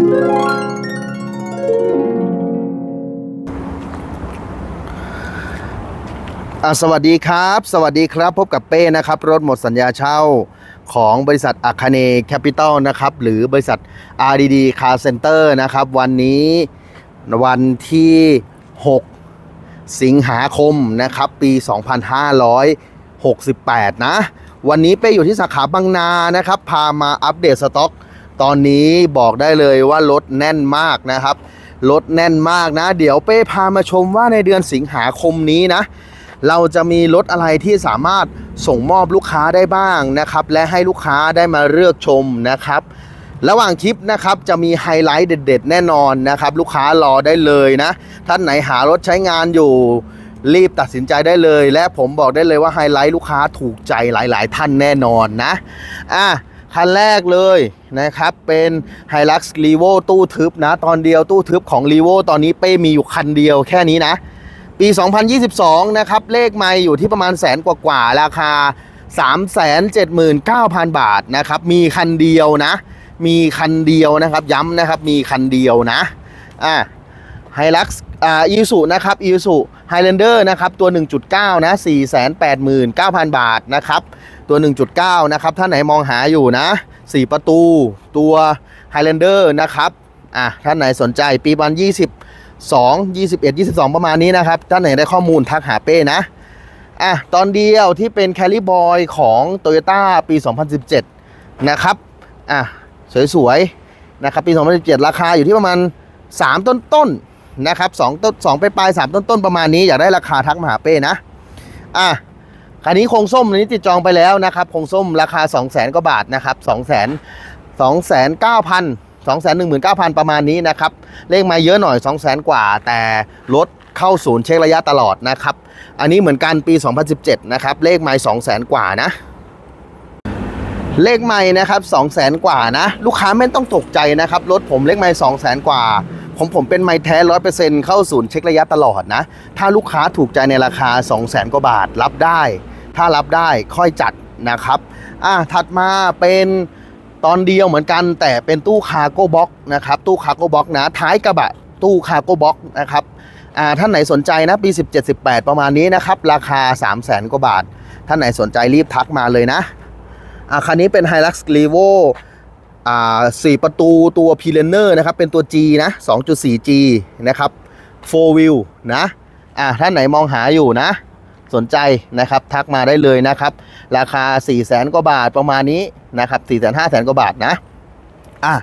สวัสดีครับ สวัสดีครับ พบกับเป้นะครับ รถหมดสัญญาเช่าของบริษัทอาคาเนแคปิตอลนะครับ หรือบริษัท RDD Car Center นะครับ วันนี้วันที่ 6 สิงหาคมนะครับ ปี 2568 นะ วันนี้เป้อยู่ที่สาขาบางนานะครับ พามาอัปเดตสต็อก ตอนนี้บอกได้เลยว่ารถแน่นมากนะครับรถแน่นมากนะ เดี๋ยวเป้พามาชมว่าในเดือนสิงหาคมนี้นะ เราจะมีรถอะไรที่สามารถส่งมอบลูกค้าได้บ้างนะครับ และให้ลูกค้าได้มาเลือกชมนะครับ ระหว่างคลิปนะครับจะมีไฮไลท์เด็ด ๆ แน่นอนนะครับ ลูกค้ารอได้เลยนะ ท่านไหนหารถใช้งานอยู่รีบตัดสินใจได้เลย และผมบอกได้เลยว่าไฮไลท์ลูกค้าถูกใจหลาย ๆ ท่านแน่นอนนะอะ คันแรกเลยนะครับ เป็น h i l u x r e v o ตู้ทึบนะ ตอนเดียวตู้ทึบของ r e v o ตอนนี้เป้มีอยู่คันเดียวแค่นี้นะ ปี 2022 นะครับ เลขไม่อยู่ที่ประมาณแสนกว่าๆราคา 379,000 บาทนะครับ มีคันเดียวนะ มีคันเดียวนะครับ ย้ำนะครับ มีคันเดียวนะ อะไฮลักซ์อ่าอีสุนะครับอีสุ ไฮแลนเดอร์นะครับตัว 1.9 นะ 489,000 บาทนะครับตัว 1.9 นะครับท่านไหนมองหาอยู่นะ 4 ประตูตัว Highlander นะครับอะท่านไหนสนใจปีบัน22 21 22 ประมาณนี้นะครับ ท่านไหนได้ข้อมูลทักหาเป้นะอะตอนเดียวที่เป็น c a r r y Boy ของ Toyota ปี 2017 นะครับอะสวยๆนะครับปี 2017 ราคาอยู่ที่ประมาณ 3 ต้นๆ นะครับ2ต้น2ไปปลาย3ต้นๆประมาณนี้อยากได้ราคาทักมหาเป้นะอะคันนี้โครงส้มนี้ติดจองไปแล้วนะครับโครงส้มราคา 2 0 0 0 0 0กว่าบาทนะครับ2 0 0 0 0 2 9 0 0 0 2 1 9 0 0 0 ประมาณนี้นะครับ เลขมาเยอะหน่อย 2 0 0 0 0 0 กว่า แต่รถเข้าศูนย์เช็คระยะตลอดนะครับ อันนี้เหมือนกันปี 2017 นะครับ เลขไม่2 0 0 0 0 0 กว่านะ เลขไม่นะครับ2 0 0 0 0 0 กว่านะ ลูกค้าไม่ต้องตกใจนะครับ รถผมเลขไม่2 0 0 0 0 0 กว่า ของผมเป็นไม้แท้ร้อยเปอร์เซ็นต์เข้าศูนย์เช็คระยะตลอดนะ ถ้าลูกค้าถูกใจในราคา 2 0 0 0 0 0กว่าบาทรับได้ ถ้ารับได้ค่อยจัดนะครับอะถัดมาเป็นตอนเดียวเหมือนกัน แต่เป็นตู้คาร์โก้บ็อกนะครับตู้คาร์โก้บ็อกนะท้ายกระบะตู้คาร์โก้บ็อกนะครับอ่าท่านไหนสนใจนะปี 17 18 ประมาณนี้นะครับ ราคา 3 0 0 0 0 0กว่าบาท ท่านไหนสนใจรีบทักมาเลยนะอ่าคันนี้เป็น Hilux r e v o อ่าสี่ประตูตัว p i l a n e r นะครับ เป็นตัว G นะ 2.4G นะครับ 4 wheel นะ อ่าท่านไหนมองหาอยู่นะ สนใจนะครับ ทักมาได้เลยนะครับ ราคา 4 0 0แสนกว่าบาทประมาณนี้นะครับ4 5 0 0 0 0กว่าบาทนะ อะ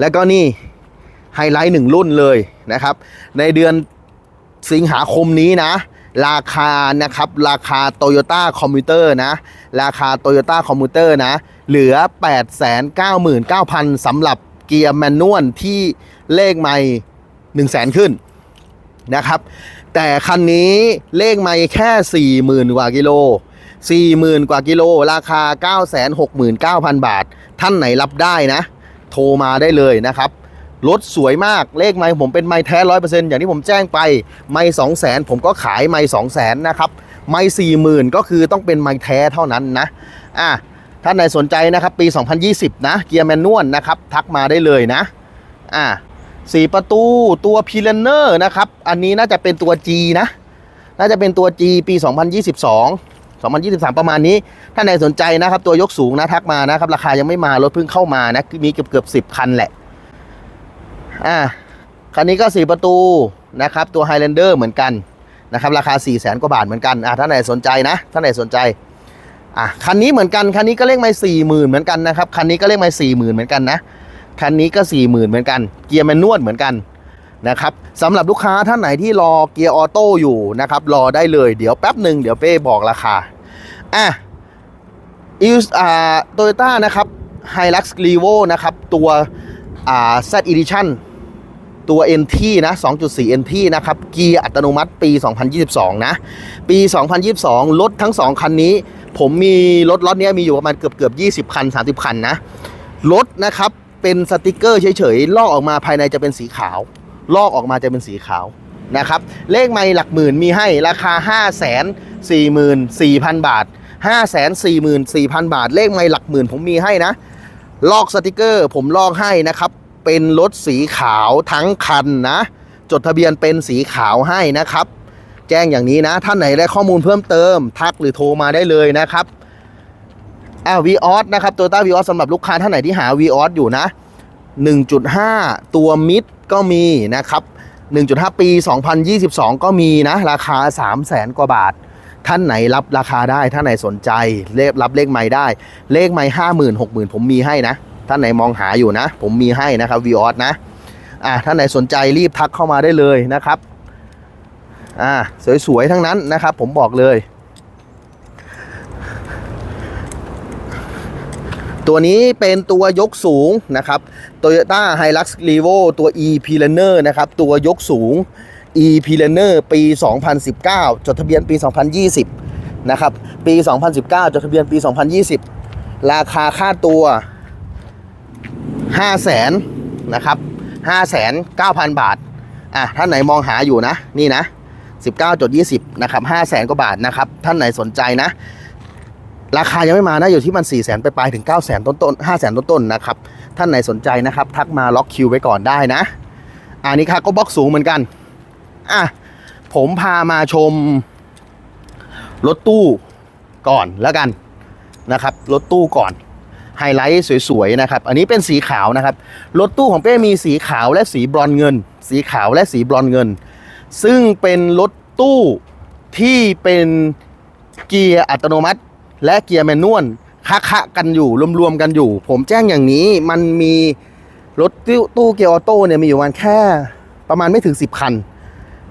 แล้วก็นี่ไฮไลท์หนึ่งรุ่นเลยนะครับ ในเดือนสิงหาคมนี้นะ ราคานะครับ ราคา Toyota Commuter นะ ราคา Toyota Commuter นะ เหลือ 899,000สำหรับเกียร์แมนนวลที่เลขไม่1 0 0 0 0แสนขึ้นนะครับ แต่คันนี้เลขไม่แค่ 40,000 กว่ากิโล 40,000 กว่ากิโล ราคา 969,000 บาท ท่านไหนรับได้นะ โทรมาได้เลยนะครับรถสวยมากเลขไม่ผมเป็นไม่แท้ร้อยเปอร์เซ็นต์อย่างที่ผมแจ้งไป ไม่สองแสนผมก็ขายไม่สองแสนนะครับ ไม่สี่หมื่นก็คือต้องเป็นไม่แท้เท่านั้นนะ อะ ท่านไหนสนใจนะครับปี 2020 นะเกียร์แมนนวลนะครับทักมาได้เลยนะอะสี่ประตูตัวพีเลนเนอร์นะครับ อันนี้น่าจะเป็นตัว G นะ น่าจะเป็นตัว G ปี 2022 2023 ประมาณนี้ถ้าไหนสนใจนะครับ ตัวยกสูงนะทักมานะครับ ราคายังไม่มารถเพิ่งเข้ามานะ มีเกือบเกือบสิบคันแหละ อ่า คันนี้ก็4ประตูนะครับ ตัว Highlander เหมือนกันนะครับ ราคา 4 0 0แสนกว่าบาทเหมือนกัน อ่าท่านไหนสนใจนะ ท่านไหนสนใจ อะคันนี้เหมือนกันคันนี้ก็เลขไม่สี่หมื่นเหมือนกันนะครับคันนี้ก็เลขไม่สี่หมื่นเหมือนกันนะคันนี้ก็4 0,000เหมือนกัน เกียร์แมนนวลเหมือนกันนะครับสำหรับลูกค้าท่านไหนที่รอเกียร์ออโต้อยู่นะครับรอได้เลยเดี๋ยวแป๊บหนึ่งเดี๋ยวเป้บอกราคาอะอิวอ่าโตโยต้านะครับไฮลักซ์รีโวนะครับตัวอ่า Z Edition ตัว NT นะ 2.4 NT นะครับ เกียร์อัตโนมัติปี 2022 นะ ปี 2022 รถทั้ง 2 คันนี้ ผมมีรถล็อตนี้มีอยู่ประมาณเกือบเกือบ20คัน30คันนะ รถนะครับเป็นสติกเกอร์เฉยๆ ลอกออกมาภายในจะเป็นสีขาว ลอกออกมาจะเป็นสีขาวนะครับ เลขไม่หลักหมื่นมีให้ราคา5 4 4 0 0 0 บาท 5 4 4 4 0 0 0 บาท เลขไม่หลักหมื่นผมมีให้นะ ลอกสติกเกอร์ผมลอกให้นะครับ เป็นรถสีขาวทั้งคันนะ จดทะเบียนเป็นสีขาวให้นะครับ แจ้งอย่างนี้นะ ท่านไหนได้ข้อมูลเพิ่มเติม ทักหรือโทรมาได้เลยนะครับอ่าวีออสนะครับตัวต้าวีออสสำหรับลูกค้าท่านไหนที่หาวีออสอยู่นะ 1.5 ตัวมิดก็มีนะครับ 1.5 ปี 2022 ก็มีนะ ราคา 3 0 0แสนกว่าบาท ท่านไหนรับราคาได้ ท่านไหนสนใจเลขรับเลขไม่ได้ เลขไม่ห้าหมื่นหกหมื่นผมมีให้นะ ท่านไหนมองหาอยู่นะ ผมมีให้นะครับวีออสนะอ่าท่านไหนสนใจรีบทักเข้ามาได้เลยนะครับ อ่าสวยๆทั้งนั้นนะครับ ผมบอกเลย ตัวนี้เป็นตัวยกสูงนะครับ Toyota Hilux Revo ตัว e p l a n e r นะครับ ตัวยกสูง e p l a n e r ปี 2019 จดทะเบียนปี 2020 นะครับ ปี 2019 จดทะเบียนปี 2020 ราคาค่าตัว 5 0 0แสนนะครับ5 9 0 0 0 บาท อะ ท่านไหนมองหาอยู่นะ นี่นะ 19.20นะครับ5แสนกว่าบาทนะครับ ท่านไหนสนใจนะ ราคายังไม่มานะอยู่ที่มัน4 0 0แสนไปปลายถึง9 0 0แสนต้นต้น5แสนต้นต้นๆนะครับ ท่านไหนสนใจนะครับ ทักมาล็อกคิวไว้ก่อนได้นะ อันนี้ค่ะก็บล็อกสูงเหมือนกัน อะ ผมพามาชม รถตู้ก่อนแล้วกันนะครับ รถตู้ก่อนไฮไลท์สวยๆนะครับ อันนี้เป็นสีขาวนะครับ รถตู้ของเป้มีสีขาวและสีบรอนเงิน สีขาวและสีบรอนเงิน ซึ่งเป็นรถตู้ที่เป็นเกียร์อัตโนมัติ และเกียร์แมนนวลคะคะกันอยู่รวมๆกันอยู่ ผมแจ้งอย่างนี้มันมีรถตู้ตู้เกียร์ออโต้เนี่ยมีอยู่ประมาณแค่ประมาณไม่ถึง 10 คัน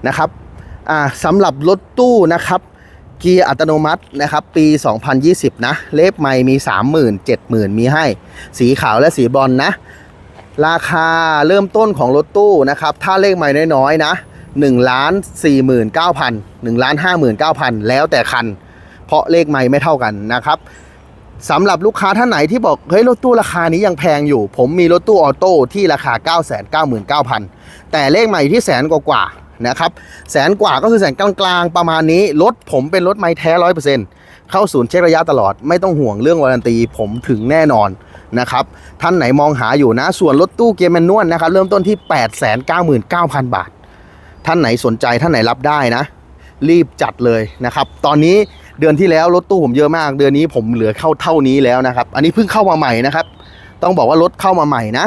นะครับอ่าสำหรับรถตู้นะครับเกียร์อัตโนมัตินะครับปี 2020 นะ เลขไม่มี 30,000 70,000 มีให้ สีขาวและสีบรอนนะ ราคาเริ่มต้นของรถตู้นะครับ ถ้าเลขไม่น้อยๆนะ 1ล้าน49,000 1ล้าน59,000 แล้วแต่คัน เพราะเลขไม่ไม่เท่ากันนะครับสำหรับลูกค้าท่านไหนที่บอก เฮ้ย รถตู้ราคานี้ยังแพงอยู่ ผมมีรถตู้ออโต้ที่ราคา 999,000 แต่เลขใหม่อยู่ที่แสนกว่าๆนะครับ แสนกว่าก็คือแสนกลางๆ ประมาณนี้ รถผมเป็นรถไม่แท้ร้อยเปอร์เซ็นต์เข้าศูนย์เช็คระยะตลอด ไม่ต้องห่วงเรื่องวารันตี ผมถึงแน่นอนนะครับ ท่านไหนมองหาอยู่นะ ส่วนรถตู้เกียร์แมนนวลนะครับ เริ่มต้นที่ 899,000 บาท ท่านไหนสนใจท่านไหนรับได้นะ รีบจัดเลยนะครับ ตอนนี้เดือนที่แล้วรถตู้ผมเยอะมาก เดือนนี้ผมเหลือเข้าเท่านี้แล้วนะครับ อันนี้เพิ่งเข้ามาใหม่นะครับ ต้องบอกว่ารถเข้ามาใหม่นะ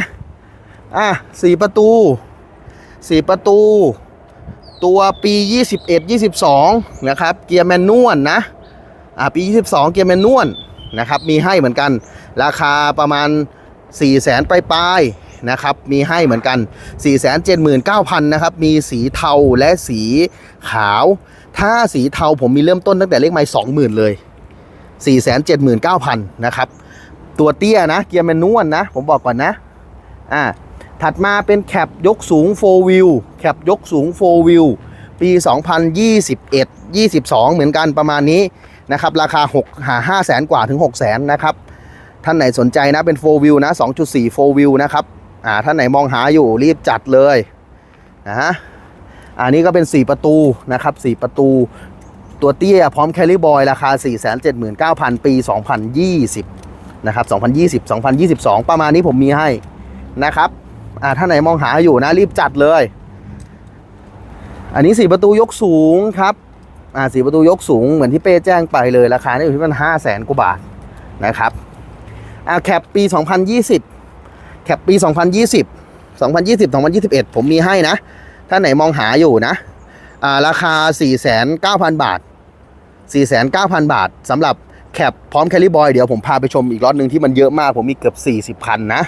อะสี่ประตูสี่ประตู ตัวปี 21 22 นะครับ เกียร์แมนนวลนะอ่าปี 22 เกียร์แมนนวลนะครับ มีให้เหมือนกัน ราคาประมาณ 4 0 0แสนปลายๆ นะครับมีให้เหมือนกัน 4 7 9 0 0 0นะครับมีสีเทาและสีขาว ถ้าสีเทาผมมีเริ่มต้นตั้งแต่เลขไม้20,000 เลย 4 7 9 0 0 0นะครับตัวเตี้ยนะเกียร์แมนนวลนะ ผมบอกก่อนนะอ่าถัดมาเป็นแคปยกสูง4 wheel แคปยกสูง4 wheel ปี 2021 22 เหมือนกันประมาณนี้นะครับราคา 6 หา5แสนกว่าถึง6แสนนะครับ ท่านไหนสนใจนะเป็น 4 wheel นะ 2.4 4 wheel นะครับ อ่าท่านไหนมองหาอยู่รีบจัดเลยนะฮะอันนี้ก็เป็น 4 ประตูนะครับ 4 ประตูตัวเตี้ยพร้อมแคลิบอยราคา 479,000 ปี 2020 นะครับ 2020 2022 ประมาณนี้ผมมีให้นะครับอ่าท่านไหนมองหาอยู่นะรีบจัดเลย อันนี้สี่ประตูยกสูงครับอ่าสี่ประตูยกสูงเหมือนที่เป้แจ้งไปเลยราคานี่อยู่ที่มันห้าแสนกว่าบาทนะครับอ่าแคปปี 2020 แคปปี 2020 2020 2021 ผมมีให้นะท่านไหนมองหาอยู่นะอ่าราคา 49,000บาท 4,900,000 บาทสำหรับแคปพร้อมแคลิบอยเดี๋ยวผมพาไปชมอีกรถหนึ่งที่มันเยอะมาก ผมมีเกือบ 40คันนะ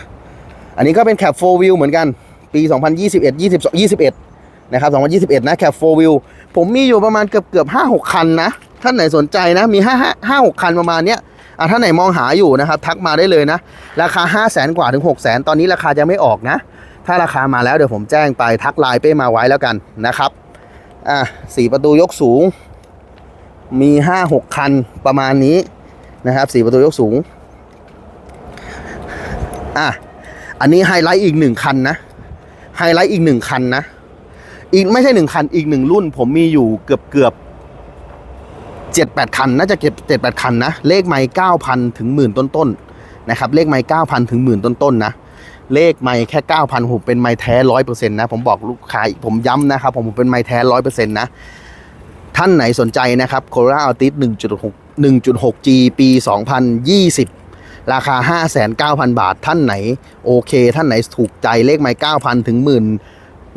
อันนี้ก็เป็นแคป4 wheel เหมือนกันปี 2021 22 21 นะครับ 2021 นะแคป4 wheel ผมมีอยู่ประมาณเกือบเกือบ5 6 คันนะ ท่านไหนสนใจนะ มี 5 5 5 6 คันประมาณเนี้ย อะท่าไหนมองหาอยู่นะครับทักมาได้เลยนะ ราคา 5 0 0แสนกว่าถึง 6 0แสนตอนนี้ราคาจะไม่ออกนะ ถ้าราคามาแล้วเดี๋ยวผมแจ้งไปทักไลน์เป้มาไว้แล้วกันนะครับอะสี่ประตูยกสูง มี 5 6 คันประมาณนี้นะครับสี่ประตูยกสูงอะอันนี้ไฮไลท์อีกหนึ่งคันนะไฮไลท์อีกหนึ่งคันนะอีกไม่ใช่หนึ่งคันอีกหนึ่งรุ่น ผมมีอยู่เกือบเกือบ เจ็ดแปดคัน น่าจะเก็บเจ็ดแปดคันนะ เลขไม่เก้าพันถึงหมื่นต้นๆนะครับ เลขไม่เก้าพันถึงหมื่นต้นๆนะ เลขไม่แค่9,000ผมเป็นไม่แท้ร้อยเปอร์เซ็นต์นะ ผมบอกลูกค้าผมย้ำนะครับ ผมเป็นไม่แท้ร้อยเปอร์เซ็นต์นะ ท่านไหนสนใจนะครับ Corolla Altis 1.6 1.6G ปี2020ราคา 59,000 บาท ท่านไหนโอเค ท่านไหนถูกใจเลขไม่9,000 ถึงหมื่น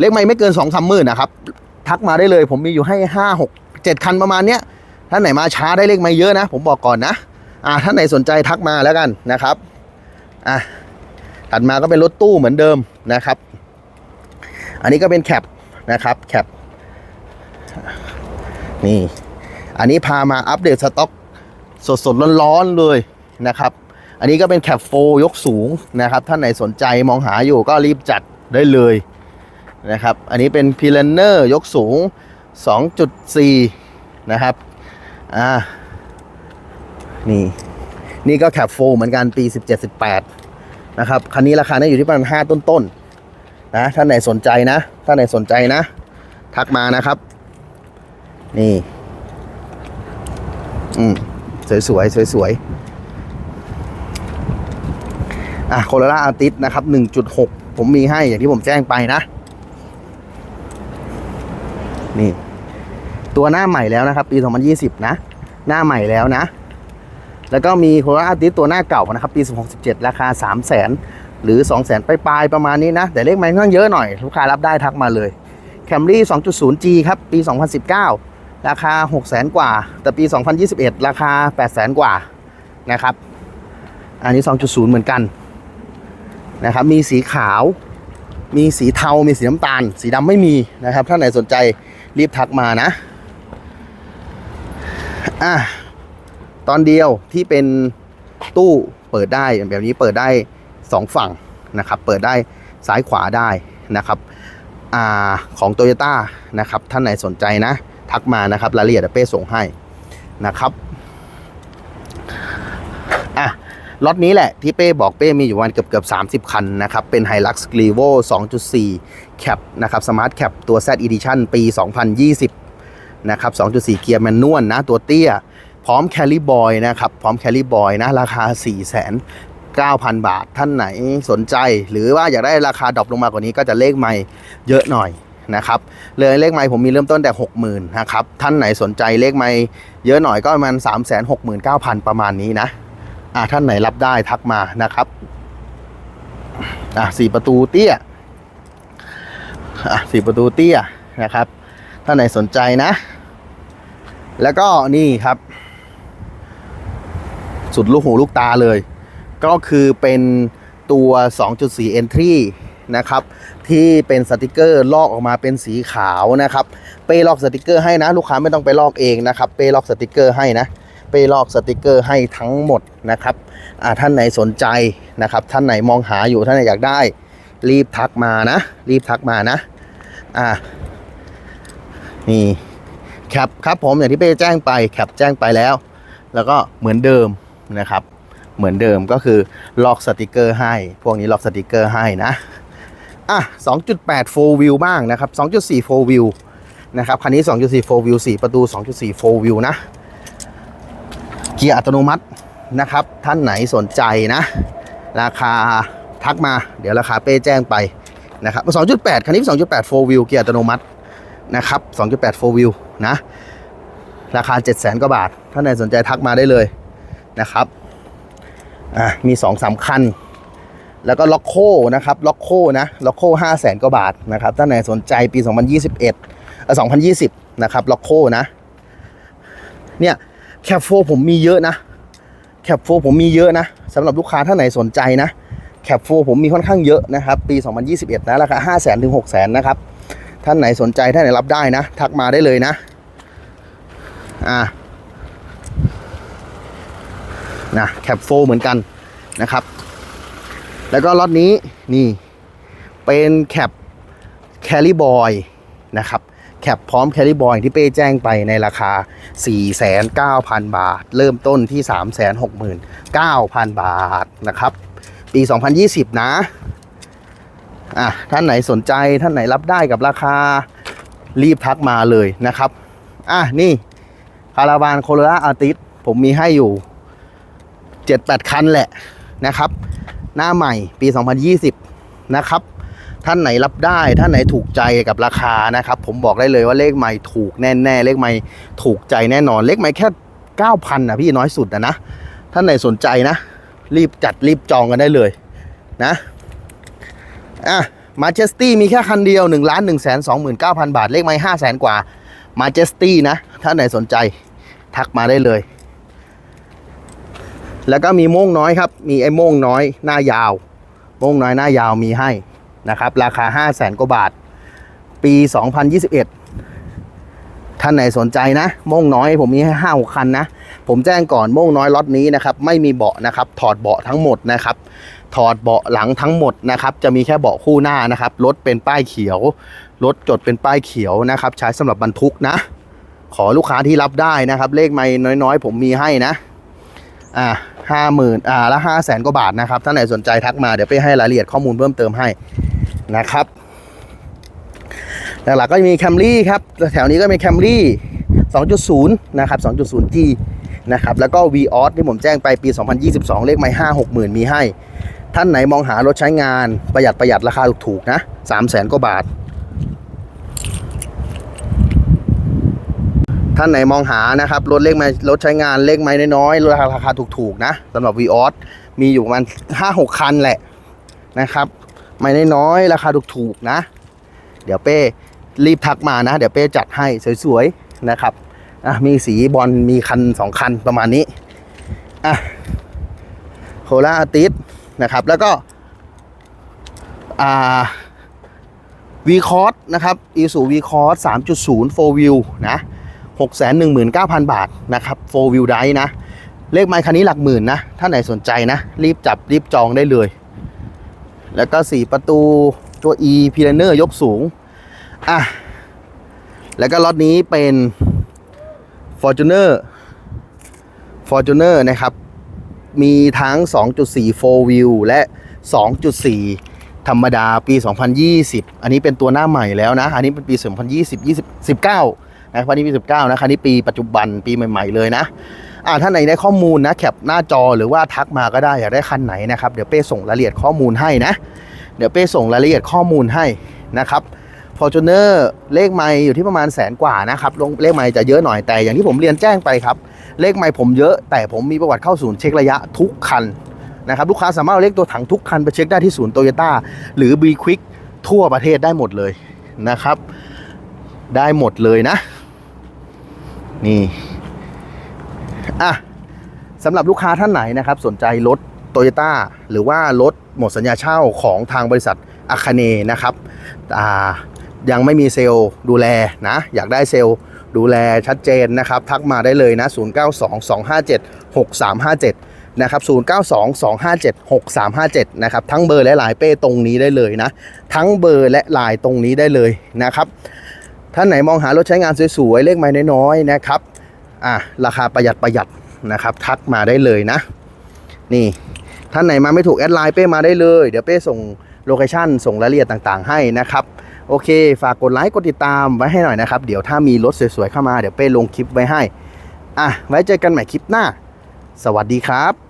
เลขไม่ไม่เกิน 2 3หมื่นนะครับ ทักมาได้เลยผมมีอยู่ให้ 5 6 7 คันประมาณเนี้ย ท่านไหนมาช้าได้เลขไม่เยอะนะ ผมบอกก่อนนะอ่าท่านไหนสนใจทักมาแล้วกันนะครับอะถัดมาก็เป็นรถตู้เหมือนเดิมนะครับ อันนี้ก็เป็นแคปนะครับแคปนี่ อันนี้พามาอัปเดตสต็อกสดๆร้อนๆเลยนะครับ อันนี้ก็เป็นแคปโฟยกสูงนะครับท่านไหนสนใจมองหาอยู่ก็รีบจัดได้เลยนะครับ อันนี้เป็นพีเลนเนอร์ยกสูง 2.4 นะครับ อ่า นี่ นี่ก็แคปโฟเหมือนกันปี 17-18 นะครับ คันนี้ราคาน่าอยู่ที่ประมาณ 5 ต้นๆ นะท่านไหนสนใจนะท่านไหนสนใจนะ ทักมานะครับ นี่ อืม สวยสวยสวยสวยๆ อะโคโรล่าอาร์ติสนะครับ 1.6 ผมมีให้อย่างที่ผมแจ้งไปนะ นี่ ตัวหน้าใหม่แล้วนะครับ ปี 2020 นะ หน้าใหม่แล้วนะ แล้วก็มีโคโราอาร์ติสตัวหน้าเก่านะครับ ปี 2017 ราคา 3 0 0 0 0 0 หรือ 2 0 0 0 0 0ปลายๆประมาณนี้นะ แต่เลขไม่ค่อนข้างเยอะหน่อย ลูกค้ารับได้ทักมาเลย Camry 2.0G ครับ ปี 2019 ราคา 6 0 0 0 0 กว่า แต่ปี 2021 ราคา8 0 0 0 0 กว่านะครับ อันนี้ 2.0 เหมือนกันนะครับ มีสีขาว มีสีเทา มีสีน้ำตาล สีดำไม่มีนะครับ ถ้าไหนสนใจรีบทักมานะ อะตอนเดียวที่เป็นตู้เปิดได้แบบนี้เปิดได้ 2 ฝั่งนะครับ เปิดได้ซ้ายขวาได้นะครับอ่าของโตโยต้านะครับ ท่านไหนสนใจนะ ทักมานะครับ รายละเอียดเดเป้ส่งให้นะครับอะล็อตนี้แหละที่เป้บอกเป้มีอยู่วันเกือบเกือบ30 คันนะครับ เป็น Hilux r e v o 2.4 Cap นะครับ Smart Cap ตัว Z Edition ปี 2020 นะครับ 2.4 เกียร์แมนนวลนะตัวเตี้ย พร้อมแคลิบอยนะครับ พร้อมแคลิบอยนะ ราคา4 9 0 0 0 บาทท่านไหนสนใจ หรือว่าอยากได้ราคาดรอปลงมากว่านี้ก็จะเลขไม่เยอะหน่อยนะครับเลยเลขไม่ผมมีเริ่มต้นแต่ 60,000นะครับท่านไหนสนใจเลขไม่เยอะหน่อยก็ประมาณ 3 6 9 0 0 0 ประมาณนี้นะอ่าท่านไหนรับได้ทักมานะครับอะสี่ประตูเตี้ยอะสี่ประตูเตี้ยนะครับ ท่านไหนสนใจนะ แล้วก็นี่ครับ สุดลูกหูลูกตาเลย ก็คือเป็นตัว 2.4 entry นะครับ ที่เป็นสติกเกอร์ลอกออกมาเป็นสีขาวนะครับ เป้ลอกสติกเกอร์ให้นะ ลูกค้าไม่ต้องไปลอกเองนะครับ เป้ลอกสติกเกอร์ให้นะ เป้ลอกสติกเกอร์ให้ทั้งหมดนะครับอ่าท่านไหนสนใจนะครับ ท่านไหนมองหาอยู่ท่านไหนอยากได้ รีบทักมานะ รีบทักมานะ อ่า นี่แคปครับผมอย่างที่เป้แจ้งไปแคปแจ้งไปแล้ว แล้วก็เหมือนเดิมนะครับ เหมือนเดิมก็คือล็อกสติกเกอร์ให้ พวกนี้ล็อกสติกเกอร์ให้นะอะ2.8 4 wheel บ้างนะครับ 2.4 4 wheel นะครับคันนี้ 2.4 4 wheel 4ประตู 2.4 4 wheel นะเกียร์อัตโนมัตินะครับ ท่านไหนสนใจนะ ราคาทักมาเดี๋ยวราคาเป้แจ้งไปนะครับ 2.8 คันนี้ 2.8 4 wheel เกียร์อัตโนมัติ นะครับ 2.8 4 wheel นะ ราคา 700,000กว่าบาทท่าไหนสนใจทักมาได้เลยนะครับ อะ มี2อสามคัน แล้วก็ล็อกโคนะครับ ล็อกโคนะ ล็อกโคห้าแสนกว่าบาทนะครับท่าไหนสนใจปี 2021เอ่อ2020 นะครับ ล็อกโคนะ เนี่ย แคปโฟผมมีเยอะนะ แคปโฟผมมีเยอะนะสำหรับลูกค้าท่านไหนสนใจนะแคปโฟผมมีค่อนข้างเยอะนะครับ ปี 2021 นะ ราคา 5 0 0 0 0 0 ถึง 6 0 0 0 0 นะครับ ท่านไหนสนใจท่านไหนรับได้นะ ทักมาได้เลยนะ อ่านะแคปโฟเหมือนกันนะครับ แล้วก็ล็อตนี้นี่เป็นแคปแคลิบอยนะครับแคปพร้อมแคลิบอยที่เป้แจ้งไปในราคา 4,900บาท เริ่มต้นที่ 369,000 บาทนะครับ ปี 2020 นะ อะท่านไหนสนใจท่านไหนรับได้กับราคารีบทักมาเลยนะครับอะนี่คาราบานโคโรล่าอาร์ติสผมมีให้อยู่ 7-8 คันแหละนะครับ หน้าใหม่ปี 2020 นะครับ ท่านไหนรับได้ท่านไหนถูกใจกับราคานะครับ ผมบอกได้เลยว่าเลขไม่ถูกแน่ๆ เลขไม่ถูกใจแน่นอน เลขไม่แค่ 9,000นะพี่น้อยสุดนะนะ ท่านไหนสนใจนะ รีบจัดรีบจองกันได้เลยนะ อะมาเจสตี้มีแค่คันเดียว1ล้าน1 2 9 0 0 0บาท เลขไม่5 0 0 0 0กว่ามาเจสตี้นะท่านไหนสนใจทักมาได้เลย แล้วก็มีโม่งน้อยครับ มีไอ้โม่งน้อยหน้ายาว โม่งน้อยหน้ายาวมีให้นะครับ ราคา5 0 0แสนกว่าบาท ปี 2021 ท่านไหนสนใจนะ โม่งน้อยผมมีให้ห้าหกคันนะ ผมแจ้งก่อนโม่งน้อยล็อตนี้นะครับ ไม่มีเบาะนะครับ ถอดเบาะทั้งหมดนะครับ ถอดเบาะหลังทั้งหมดนะครับ จะมีแค่เบาะคู่หน้านะครับ รถเป็นป้ายเขียว รถจดเป็นป้ายเขียวนะครับ ใช้สำหรับบรรทุกนะ ขอลูกค้าที่รับได้นะครับ เลขไม่น้อยๆ ผมมีให้นะ อ่าห้าหมื่นอ่าละห้าแสนกว่าบาทนะครับถ้านไหนสนใจทักมาเดี๋ยวไปให้รายละเอียดข้อมูลเพิ่มเติมให้นะครับ หลักๆก็จะมีแคมรี่ครับ แถวนี้ก็มีแคมรี่2.0 นะครับ 2.0G นะครับ แล้วก็ v ีออสที่ผมแจ้งไปปี 2022 เลขไม่ห้าหกหมื่นมีให้ ท่านไหนมองหารถใช้งานประหยัดประหยัดราคาถูกๆนะ3 0 0แสนกว่าบาท ท่านไหนมองหานะครับรถเลขไม้รถใช้งานเลขไม้น้อยๆราคาราคาถูกๆนะสำหรับ v ีออสมีอยู่ประมาณห้าหกคันแหละนะครับ ไม้น้อยๆราคาถูกๆนะ เดี๋ยวเป้รีบทักมานะ เดี๋ยวเป้จัดให้สวยๆนะครับอะมีสีบอลมีคันสองคันประมาณนี้อะโคราติส นะครับ แล้วก็วีคอร์สนะครับอีสูวีคอร์ส3.0 4 wheel นะ619,000บาทนะครับ4 wheel drive นะ เลขไมค์คันนี้หลักหมื่นนะ ถ้าไหนสนใจนะ รีบจับรีบจองได้เลย แล้วก็4ประตูตัว E p i l a n e r ยกสูง อะ แล้วก็ล็อตนี้เป็น Fortuner Fortuner นะครับ มีทั้ง 2.4 4 wheel และ 2.4 ธรรมดาปี 2020 อันนี้เป็นตัวหน้าใหม่แล้วนะ อันนี้เป็นปี 2020 20 19 นะครับอันนี้ปี 19 นะคันนี้ปีปัจจุบันปีใหม่ ๆ เลยนะอ่าถ้าไหนได้ข้อมูลนะแคปหน้าจอหรือว่าทักมาก็ได้อยากได้คันไหนนะครับ เดี๋ยวเป้ส่งรายละเอียดข้อมูลให้นะ เดี๋ยวเป้ส่งรายละเอียดข้อมูลให้นะครับ Fortuner เลขไม่อยู่ที่ประมาณแสนกว่านะครับลงเลขไม่จะเยอะหน่อยแต่อย่างที่ผมเรียนแจ้งไปครับ เลขไม่ผมเยอะแต่ผมมีประวัติเข้าศูนย์เช็คระยะทุกคันนะครับลูกค้าสามารถเอาเลขตัวถังทุกคันไปเช็คได้ที่ศูนย์โตโยต้าหรือ B Quick ทั่วประเทศได้หมดเลยนะครับ ได้หมดเลยนะ นี่อะสำหรับลูกค้าท่านไหนนะครับ สนใจรถโตโยต้าหรือว่ารถหมดสัญญาเช่าของทางบริษัทอาคาเนนะครับอ่า ยังไม่มีเซลล์ดูแลนะ อยากได้เซลล์ดูแลชัดเจนนะครับ ทักมาได้เลยนะ 0922576357 นะครับ 0922576357 นะครับ ทั้งเบอร์และไลน์เป้ตรงนี้ได้เลยนะ ทั้งเบอร์และไลน์ตรงนี้ได้เลยนะครับ ท่านไหนมองหารถใช้งานสวยๆ เลขไม้น้อยๆ นะครับ อะ ราคาประหยัดประหยัดนะครับ ทักมาได้เลยนะ นี่ ท่านไหนมาไม่ถูกแอดไลน์เป้มาได้เลย เดี๋ยวเป้ส่งโลเคชั่นส่งรายละเอียดต่างๆ ให้นะครับ โอเค ฝากกดไลค์กดติดตามไว้ให้หน่อยนะครับ เดี๋ยวถ้ามีรถสวยๆเข้ามาเดี๋ยวเป้ลงคลิปไว้ให้ อะ ไว้เจอกันใหม่คลิปหน้า สวัสดีครับ